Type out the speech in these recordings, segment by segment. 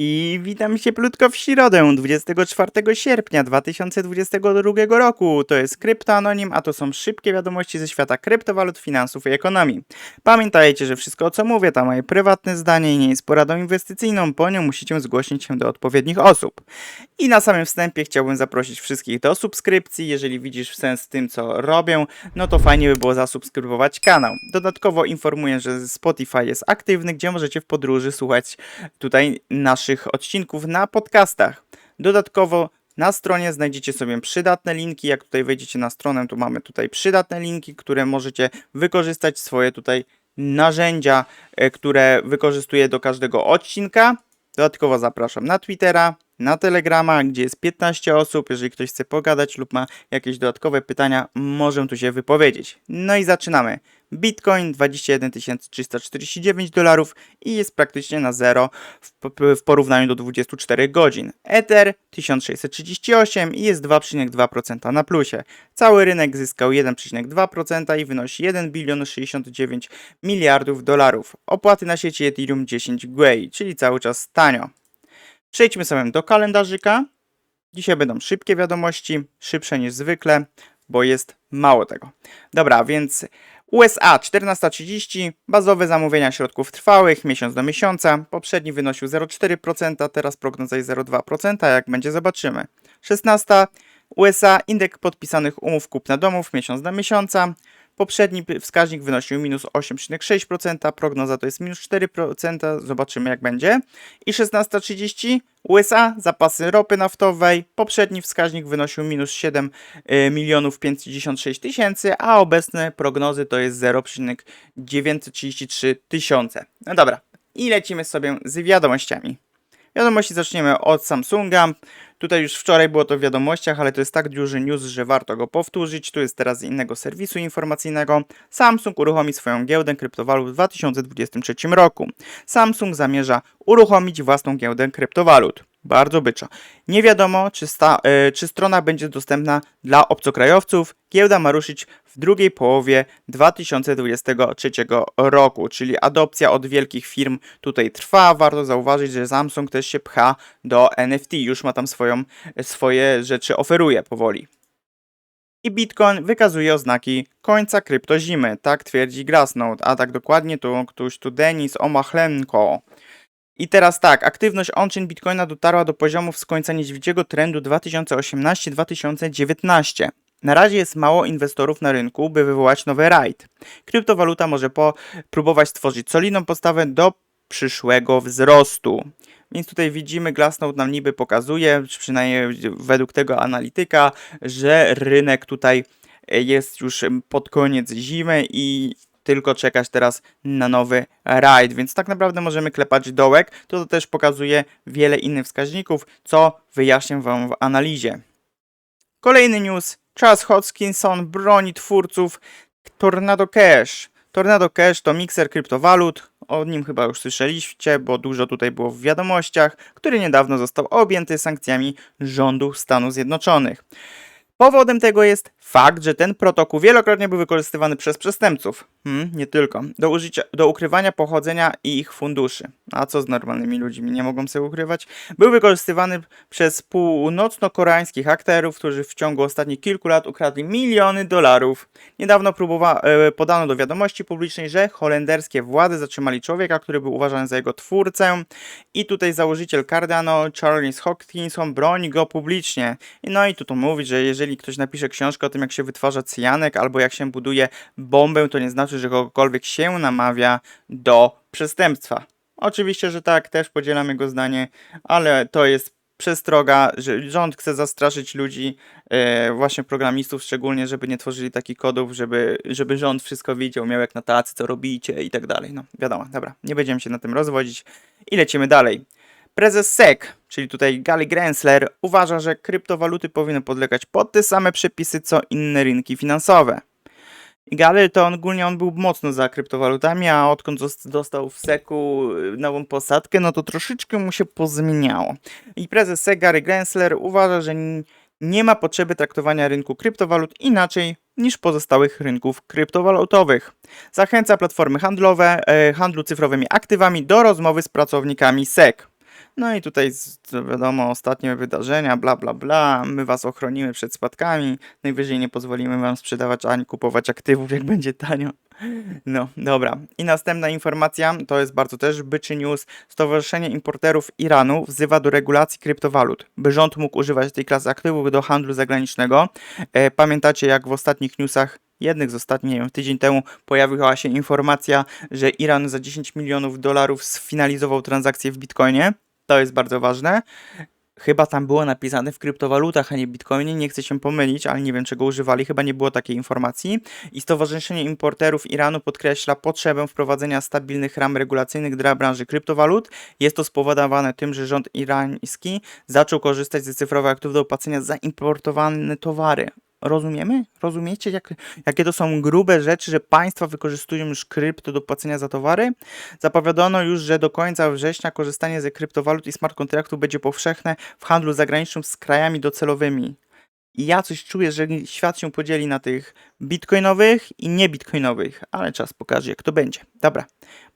I witam się plutko w środę, 24 sierpnia 2022 roku. To jest Kryptoanonim, a to są szybkie wiadomości ze świata kryptowalut, finansów i ekonomii. Pamiętajcie, że wszystko o co mówię to moje prywatne zdanie i nie jest poradą inwestycyjną, po nią musicie zgłosić się do odpowiednich osób. I na samym wstępie chciałbym zaprosić wszystkich do subskrypcji. Jeżeli widzisz sens w tym, co robię, no to fajnie by było zasubskrybować kanał. Dodatkowo informuję, że Spotify jest aktywny, gdzie możecie w podróży słuchać tutaj naszych odcinków na podcastach. Dodatkowo na stronie znajdziecie sobie przydatne linki. Jak tutaj wejdziecie na stronę, to mamy tutaj przydatne linki, które możecie wykorzystać swoje tutaj narzędzia, e, które wykorzystuję do każdego odcinka. Dodatkowo zapraszam na Twittera, na Telegrama, gdzie jest 15 osób. Jeżeli ktoś chce pogadać lub ma jakieś dodatkowe pytania, może tu się wypowiedzieć. No i zaczynamy. Bitcoin 21 349 dolarów i jest praktycznie na zero w, porównaniu do 24 godzin. Ether 1638 i jest 2,2% na plusie. Cały rynek zyskał 1,2% i wynosi 1 bilion 69 miliardów dolarów. Opłaty na sieci Ethereum 10 Gwei, czyli cały czas tanio. Przejdźmy sobie do kalendarzyka. Dzisiaj będą szybkie wiadomości, szybsze niż zwykle, bo jest mało tego. Dobra, więc USA 14.30, bazowe zamówienia środków trwałych, miesiąc do miesiąca. Poprzedni wynosił 0,4%, teraz prognoza jest 0,2%, jak będzie zobaczymy. 16. USA indeks podpisanych umów kupna domów, miesiąc do miesiąca. Poprzedni wskaźnik wynosił minus 8,6%, prognoza to jest minus 4%, zobaczymy jak będzie. I 16.30 USA, zapasy ropy naftowej, poprzedni wskaźnik wynosił minus 7 y, milionów 556 tysięcy, a obecne prognozy to jest 0,933 tysiące. No dobra, i lecimy sobie z wiadomościami. Wiadomości zaczniemy od Samsunga. Tutaj już wczoraj było to w wiadomościach, ale to jest tak duży news, że warto go powtórzyć. Tu jest teraz z innego serwisu informacyjnego. Samsung uruchomi swoją giełdę kryptowalut w 2023 roku. Samsung zamierza uruchomić własną giełdę kryptowalut. Bardzo byczo. Nie wiadomo, czy, sta, e, czy strona będzie dostępna dla obcokrajowców. Giełda ma ruszyć w drugiej połowie 2023 roku, czyli adopcja od wielkich firm tutaj trwa. Warto zauważyć, że Samsung też się pcha do NFT, już ma tam swoją, swoje rzeczy, oferuje powoli. I Bitcoin wykazuje oznaki końca kryptozimy, tak twierdzi Glassnode, a tak dokładnie to ktoś tu Denis Omachlenko. I teraz tak, aktywność on-chain Bitcoina dotarła do poziomów z końca niedźwiedziego trendu 2018-2019. Na razie jest mało inwestorów na rynku, by wywołać nowy rajd. Kryptowaluta może po próbować stworzyć solidną podstawę do przyszłego wzrostu. Więc tutaj widzimy, Glassnode nam niby pokazuje, czy przynajmniej według tego analityka, że rynek tutaj e, jest już pod koniec zimy i tylko czekać teraz na nowy rajd, więc tak naprawdę możemy klepać dołek. To, też pokazuje wiele innych wskaźników, co wyjaśnię Wam w analizie. Kolejny news. Charles Hodgkinson broni twórców Tornado Cash. Tornado Cash to mikser kryptowalut. O nim chyba już słyszeliście, bo dużo tutaj było w wiadomościach, który niedawno został objęty sankcjami rządu Stanów Zjednoczonych. Powodem tego jest fakt, że ten protokół wielokrotnie był wykorzystywany przez przestępców, hmm, nie tylko, do, użycia, do ukrywania pochodzenia i ich funduszy. A co z normalnymi ludźmi, nie mogą sobie ukrywać? Był wykorzystywany przez północno-koreańskich aktorów, którzy w ciągu ostatnich kilku lat ukradli miliony dolarów. Niedawno próbowa, e, podano do wiadomości publicznej, że holenderskie władze zatrzymali człowieka, który był uważany za jego twórcę i tutaj założyciel Cardano, Charles Hopkinson, broni go publicznie. No i tu to mówi, że jeżeli ktoś napisze książkę o tym, jak się wytwarza cyjanek albo jak się buduje bombę, to nie znaczy, że kogokolwiek się namawia do przestępstwa. Oczywiście, że tak, też podzielam jego zdanie, ale to jest przestroga, że rząd chce zastraszyć ludzi, e, właśnie programistów szczególnie, żeby nie tworzyli takich kodów, żeby, żeby rząd wszystko widział, miał jak na tacy, co robicie i tak dalej. No wiadomo, dobra, nie będziemy się na tym rozwodzić i lecimy dalej. Prezes SEC, czyli tutaj Gary Gensler, uważa, że kryptowaluty powinny podlegać pod te same przepisy co inne rynki finansowe. Gary to on, ogólnie on był mocno za kryptowalutami, a odkąd dostał w SEC-u y, nową posadkę, no to troszeczkę mu się pozmieniało. I prezes SEC Gary Gensler uważa, że nie ma potrzeby traktowania rynku kryptowalut inaczej niż pozostałych rynków kryptowalutowych. Zachęca platformy handlowe, e, handlu cyfrowymi aktywami do rozmowy z pracownikami SEC. No i tutaj wiadomo, ostatnie wydarzenia, bla bla bla. My was ochronimy przed spadkami. Najwyżej nie pozwolimy wam sprzedawać ani kupować aktywów, jak będzie tanio. No, dobra. I następna informacja, to jest bardzo też byczy news. Stowarzyszenie Importerów Iranu wzywa do regulacji kryptowalut, by rząd mógł używać tej klasy aktywów do handlu zagranicznego. E, pamiętacie, jak w ostatnich newsach, jednych z ostatnich, nie wiem, tydzień temu pojawiła się informacja, że Iran za 10 milionów dolarów sfinalizował transakcję w Bitcoinie. To jest bardzo ważne. Chyba tam było napisane w kryptowalutach, a nie Bitcoinie. Nie chcę się pomylić, ale nie wiem czego używali. Chyba nie było takiej informacji. I Stowarzyszenie Importerów Iranu podkreśla potrzebę wprowadzenia stabilnych ram regulacyjnych dla branży kryptowalut. Jest to spowodowane tym, że rząd irański zaczął korzystać ze cyfrowych aktów do opłacenia za importowane towary. Rozumiemy? Rozumiecie, jak, jakie to są grube rzeczy, że państwa wykorzystują już krypto do płacenia za towary? Zapowiadano już, że do końca września korzystanie ze kryptowalut i smart kontraktów będzie powszechne w handlu zagranicznym z krajami docelowymi. I ja coś czuję, że świat się podzieli na tych bitcoinowych i niebitcoinowych, ale czas pokaże, jak to będzie. Dobra,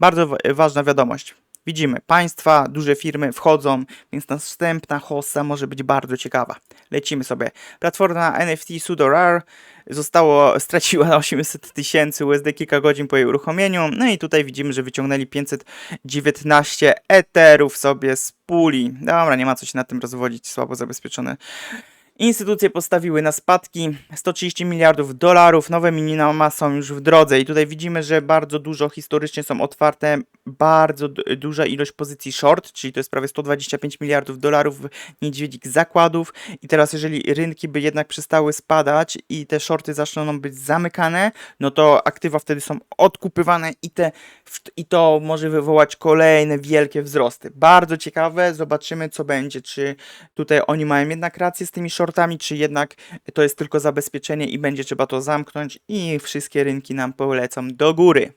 bardzo wa- ważna wiadomość. Widzimy, państwa, duże firmy wchodzą, więc następna hossa może być bardzo ciekawa. Lecimy sobie. Platforma NFT Sudorar zostało, straciła 800 tysięcy USD kilka godzin po jej uruchomieniu. No i tutaj widzimy, że wyciągnęli 519 eterów sobie z puli. Dobra, nie ma co się nad tym rozwodzić, słabo zabezpieczone. Instytucje postawiły na spadki. 130 miliardów dolarów, nowe minima są już w drodze. I tutaj widzimy, że bardzo dużo historycznie są otwarte, bardzo duża ilość pozycji short, czyli to jest prawie 125 miliardów dolarów niedźwiedzik zakładów. I teraz jeżeli rynki by jednak przestały spadać i te shorty zaczną być zamykane, no to aktywa wtedy są odkupywane i, te, i to może wywołać kolejne wielkie wzrosty. Bardzo ciekawe, zobaczymy co będzie, czy tutaj oni mają jednak rację z tymi shortami, czy jednak to jest tylko zabezpieczenie i będzie trzeba to zamknąć i wszystkie rynki nam polecą do góry.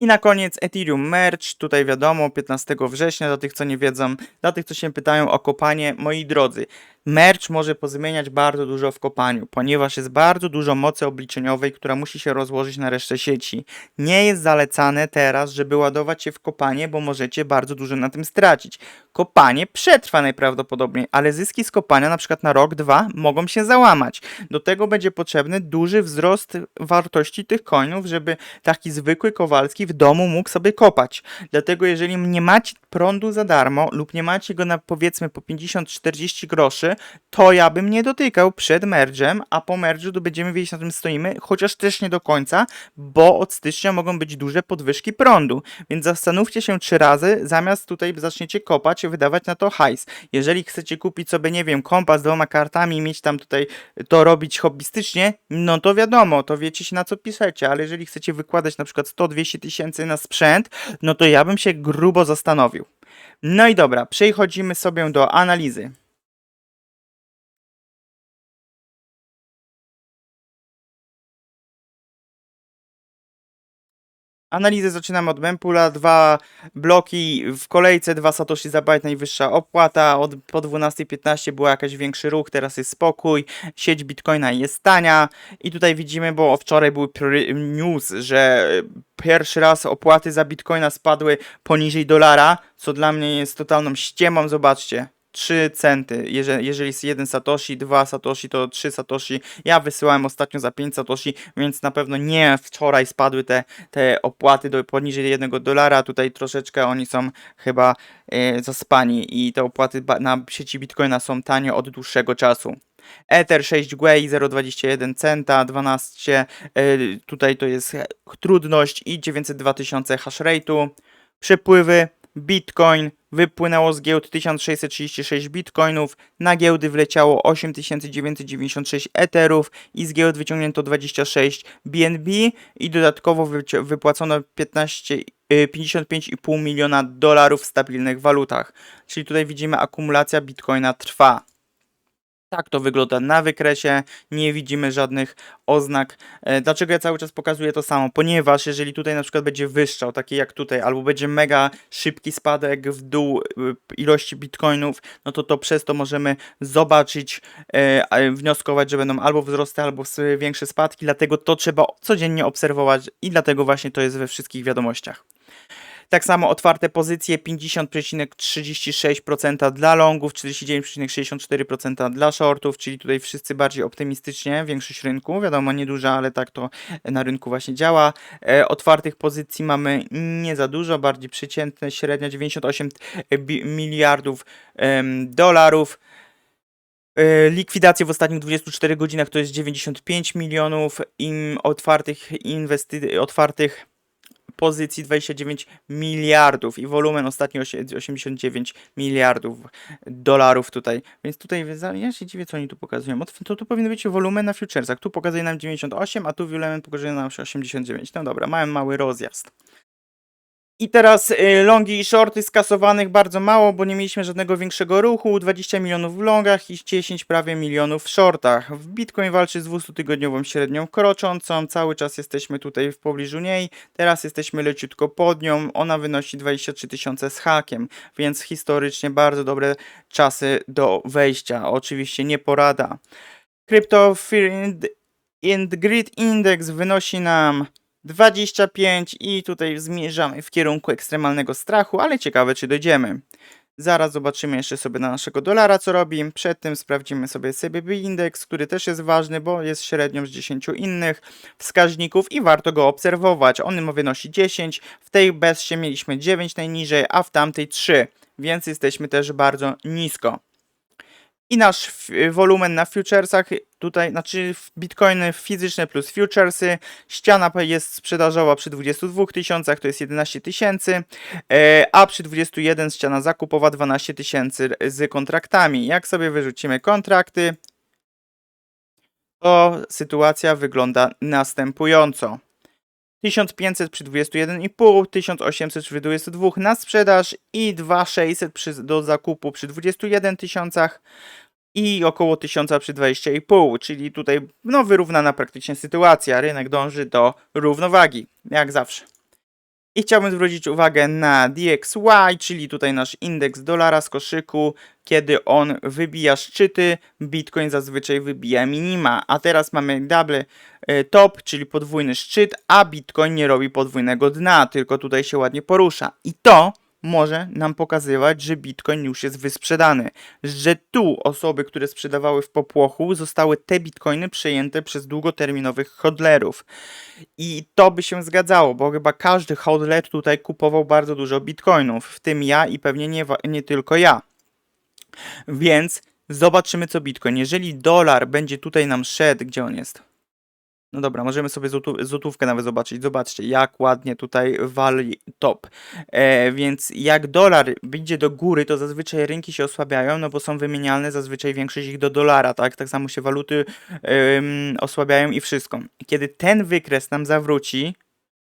I na koniec Ethereum Merge, tutaj wiadomo, 15 września, dla tych co nie wiedzą, dla tych co się pytają o kopanie, moi drodzy, Merge może pozmieniać bardzo dużo w kopaniu, ponieważ jest bardzo dużo mocy obliczeniowej, która musi się rozłożyć na resztę sieci. Nie jest zalecane teraz, żeby ładować się w kopanie, bo możecie bardzo dużo na tym stracić. Kopanie przetrwa najprawdopodobniej, ale zyski z kopania na przykład na rok, dwa mogą się załamać. Do tego będzie potrzebny duży wzrost wartości tych coinów, żeby taki zwykły Kowalski w domu mógł sobie kopać. Dlatego jeżeli nie macie prądu za darmo lub nie macie go na powiedzmy po 50-40 groszy, to ja bym nie dotykał przed mergem, a po mergu to będziemy wiedzieć na czym stoimy, chociaż też nie do końca, bo od stycznia mogą być duże podwyżki prądu. Więc zastanówcie się trzy razy, zamiast tutaj zaczniecie kopać, wydawać na to hajs. Jeżeli chcecie kupić sobie, nie wiem, kompas z dwoma kartami i mieć tam tutaj to robić hobbystycznie, no to wiadomo, to wiecie się na co piszecie, ale jeżeli chcecie wykładać na przykład 100-200 tysięcy na sprzęt, no to ja bym się grubo zastanowił. No i dobra, przechodzimy sobie do analizy. Analizę zaczynamy od mempula, dwa bloki w kolejce, dwa satoshi za byte, najwyższa opłata, od, po 12.15 był jakiś większy ruch, teraz jest spokój, sieć bitcoina jest tania. I tutaj widzimy, bo wczoraj był news, że pierwszy raz opłaty za bitcoina spadły poniżej dolara, co dla mnie jest totalną ściemą, zobaczcie. 3 centy, jeżeli, jest jeden satoshi, dwa satoshi, to 3 satoshi. Ja wysyłałem ostatnio za 5 satoshi, więc na pewno nie wczoraj spadły te, te opłaty do poniżej jednego dolara. Tutaj troszeczkę oni są chyba e, zaspani i te opłaty na sieci Bitcoina są tanie od dłuższego czasu. Ether 6 Gwei 0,21 centa, 12, e, tutaj to jest trudność i 902 tysiące hash rate'u. Przepływy, Bitcoin, wypłynęło z giełd 1636 bitcoinów, na giełdy wleciało 8996 etherów i z giełd wyciągnięto 26 BNB i dodatkowo wypłacono 15, y, 55,5 miliona dolarów w stabilnych walutach. Czyli tutaj widzimy akumulacja bitcoina trwa. Tak to wygląda na wykresie, nie widzimy żadnych oznak. E, Dlaczego ja cały czas pokazuję to samo? Ponieważ jeżeli tutaj na przykład będzie wyższał, taki jak tutaj, albo będzie mega szybki spadek w dół y, ilości bitcoinów, no to to przez to możemy zobaczyć, e, wnioskować, że będą albo wzrosty, albo większe spadki, dlatego to trzeba codziennie obserwować i dlatego właśnie to jest we wszystkich wiadomościach. Tak samo otwarte pozycje 50,36% dla longów, 49,64% dla shortów, czyli tutaj wszyscy bardziej optymistycznie, większość rynku, wiadomo nieduża, ale tak to na rynku właśnie działa. E, otwartych pozycji mamy nie za dużo, bardziej przeciętne, średnia 98 bi- miliardów dolarów. E, Likwidacje w ostatnich 24 godzinach to jest 95 milionów, im otwartych inwesty- otwartych pozycji 29 miliardów i wolumen ostatni osie- 89 miliardów dolarów tutaj. Więc tutaj ja się dziwię, co oni tu pokazują. To tu powinno być wolumen na futuresach. Tu pokazuje nam 98, a tu wolumen pokazuje nam 89. No dobra, mamy mały rozjazd. I teraz y, longi i shorty skasowanych bardzo mało, bo nie mieliśmy żadnego większego ruchu. 20 milionów w longach i 10 prawie milionów w shortach. W Bitcoin walczy z 200-tygodniową średnią kroczącą. Cały czas jesteśmy tutaj w pobliżu niej. Teraz jesteśmy leciutko pod nią. Ona wynosi 23 tysiące z hakiem, więc historycznie bardzo dobre czasy do wejścia. Oczywiście nie porada. Crypto Fear and, Greed Index wynosi nam 25 i tutaj zmierzamy w kierunku ekstremalnego strachu, ale ciekawe czy dojdziemy. Zaraz zobaczymy jeszcze sobie na naszego dolara co robi. Przed tym sprawdzimy sobie CBB Index, który też jest ważny, bo jest średnią z 10 innych wskaźników i warto go obserwować. On ma wynosi 10, w tej bezsie mieliśmy 9 najniżej, a w tamtej 3, więc jesteśmy też bardzo nisko. I nasz wolumen na futuresach, tutaj, znaczy bitcoiny fizyczne plus futuresy, ściana jest sprzedażowa przy 22 tysiącach, to jest 11 tysięcy, e, a przy 21 ściana zakupowa 12 tysięcy z kontraktami. Jak sobie wyrzucimy kontrakty, to sytuacja wygląda następująco. 1500 przy 21,5, 1800 przy 22 na sprzedaż i 2600 przy, do zakupu przy 21 tysiącach i około 1000 przy 20,5, czyli tutaj no, wyrównana praktycznie sytuacja. Rynek dąży do równowagi, jak zawsze. I chciałbym zwrócić uwagę na DXY, czyli tutaj nasz indeks dolara z koszyku. Kiedy on wybija szczyty, Bitcoin zazwyczaj wybija minima. A teraz mamy double e, top, czyli podwójny szczyt, a Bitcoin nie robi podwójnego dna, tylko tutaj się ładnie porusza. I to może nam pokazywać, że Bitcoin już jest wysprzedany. Że tu osoby, które sprzedawały w popłochu, zostały te Bitcoiny przejęte przez długoterminowych hodlerów. I to by się zgadzało, bo chyba każdy hodler tutaj kupował bardzo dużo bitcoinów, w tym ja i pewnie nie, nie tylko ja. Więc zobaczymy co bitcoin. Jeżeli dolar będzie tutaj nam szedł, gdzie on jest? No dobra, możemy sobie złotówkę nawet zobaczyć. Zobaczcie, jak ładnie tutaj wali top. E, więc jak dolar idzie do góry, to zazwyczaj rynki się osłabiają, no bo są wymienialne zazwyczaj większość ich do dolara, tak? Tak samo się waluty em, osłabiają i wszystko. Kiedy ten wykres nam zawróci,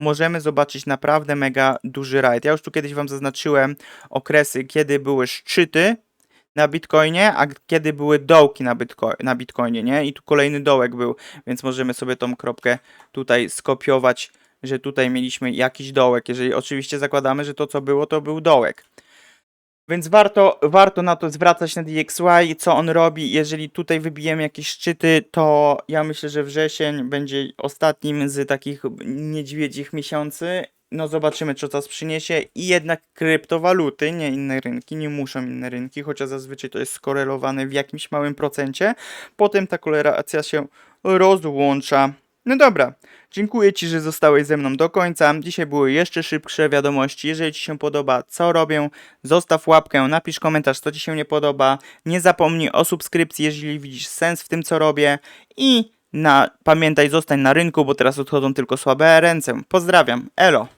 możemy zobaczyć naprawdę mega duży rajd. Ja już tu kiedyś Wam zaznaczyłem okresy, kiedy były szczyty na Bitcoinie, a kiedy były dołki na, na Bitcoinie, nie? I tu kolejny dołek był, więc możemy sobie tą kropkę tutaj skopiować, że tutaj mieliśmy jakiś dołek, jeżeli oczywiście zakładamy, że to co było, to był dołek. Więc warto, warto na to zwracać na DXY, co on robi. Jeżeli tutaj wybijemy jakieś szczyty, to ja myślę, że wrzesień będzie ostatnim z takich niedźwiedzich miesięcy. No zobaczymy, co czas przyniesie. I jednak kryptowaluty, nie inne rynki, nie muszą inne rynki, chociaż zazwyczaj to jest skorelowane w jakimś małym procencie. Potem ta korelacja się rozłącza. No dobra, dziękuję Ci, że zostałeś ze mną do końca. Dzisiaj były jeszcze szybsze wiadomości. Jeżeli Ci się podoba, co robię, zostaw łapkę, napisz komentarz, co Ci się nie podoba. Nie zapomnij o subskrypcji, jeżeli widzisz sens w tym, co robię. I na, pamiętaj, zostań na rynku, bo teraz odchodzą tylko słabe ręce. Pozdrawiam, elo!